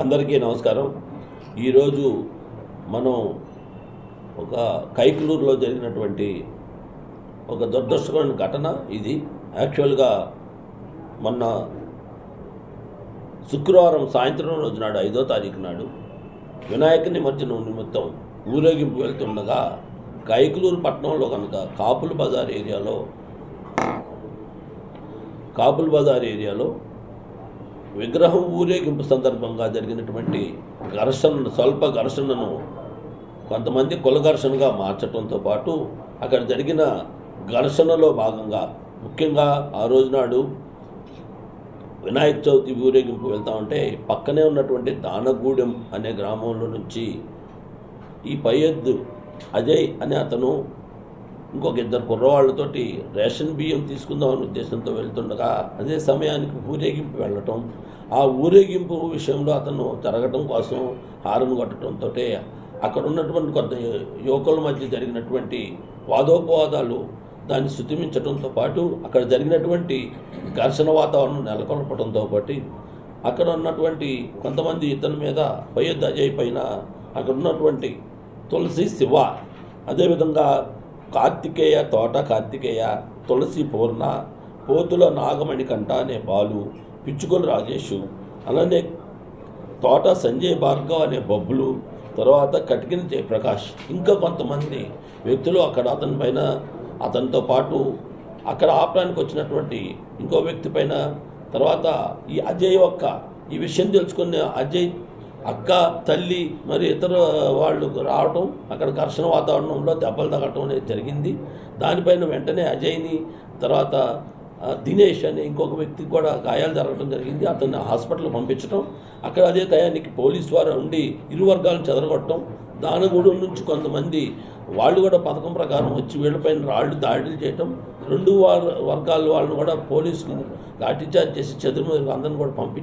అందరికీ నమస్కారం. ఈరోజు మనం ఒక కైకులూరులో జరిగినటువంటి ఒక దురదృష్టకరమైన ఘటన ఇది. యాక్చువల్గా మొన్న శుక్రవారం సాయంత్రం రోజు నాడు ఐదో తారీఖు నాడు వినాయక నిమజ్జనం నిమిత్తం ఊరేగింపు వెళ్తుండగా కైకులూరు పట్టణంలో కనుక కాపుల బజార్ ఏరియాలో కాపుల బజార్ ఏరియాలో విగ్రహం ఊరేగింపు సందర్భంగా జరిగినటువంటి ఘర్షణ స్వల్ప ఘర్షణను కొంతమంది కుల ఘర్షణగా మార్చడంతో పాటు అక్కడ జరిగిన ఘర్షణలో భాగంగా ముఖ్యంగా ఆ రోజు నాడు వినాయక చవితి ఊరేగింపు వెళ్తా ఉంటే పక్కనే ఉన్నటువంటి దానగూడెం అనే గ్రామంలో నుంచి ఈ పై ఎద్దు అజయ్ అనే అతను ఇంకొక ఇద్దరు కుర్రవాళ్ళతోటి రేషన్ బియ్యం తీసుకుందామనే ఉద్దేశంతో వెళ్తుండగా అదే సమయానికి ఊరేగింపు వెళ్ళటం. ఆ ఊరేగింపు విషయంలో అతను జరగటం కోసం హారన్ కొట్టడంతో అక్కడ ఉన్నటువంటి కొంత యువకుల మధ్య జరిగినటువంటి వాదోపవాదాలు దాన్ని శుతిమించడంతో పాటు అక్కడ జరిగినటువంటి ఘర్షణ వాతావరణం నెలకొల్పడంతో పాటు అక్కడ ఉన్నటువంటి కొంతమంది ఇతని మీద వైఎస్ అజయ్ పైన అక్కడ ఉన్నటువంటి తులసి శివ అదేవిధంగా కార్తికేయ తోట కార్తికేయ తులసి పూర్ణ పోతుల నాగమణి కంట అనే బాలు పిచ్చుకొల రాజేషు అలానే తోట సంజయ్ భార్గవ్ అనే బొబ్బులు తర్వాత కటికిన జయప్రకాష్. ఇంకా కొంతమంది వ్యక్తులు అక్కడ అతని పైన అతనితో పాటు అక్కడ ఆపడానికి వచ్చినటువంటి ఇంకో వ్యక్తి పైన తర్వాత ఈ అజయ్ యొక్క ఈ విషయం తెలుసుకున్న అజయ్ అక్క తల్లి మరి ఇతర వాళ్ళు రావటం అక్కడ ఘర్షణ వాతావరణంలో దెబ్బలు తగ్గటం అనేది జరిగింది. దానిపైన వెంటనే అజయ్ని తర్వాత దినేష్ అనే ఇంకొక వ్యక్తికి కూడా గాయాలు జరగడం జరిగింది. అతన్ని హాస్పిటల్ పంపించడం అక్కడ అదే టయానికి పోలీస్ వారు ఉండి ఇరు వర్గాలను చెదరగొట్టడం దానగూడెం నుంచి కొంతమంది వాళ్ళు కూడా పథకం ప్రకారం వచ్చి వీళ్ళపైన రాళ్ళు దాడులు చేయటం. రెండు వార వర్గాల వాళ్ళని కూడా పోలీసులు లాఠీచార్జ్ చేసి చెదురు అందరిని కూడా పంపించారు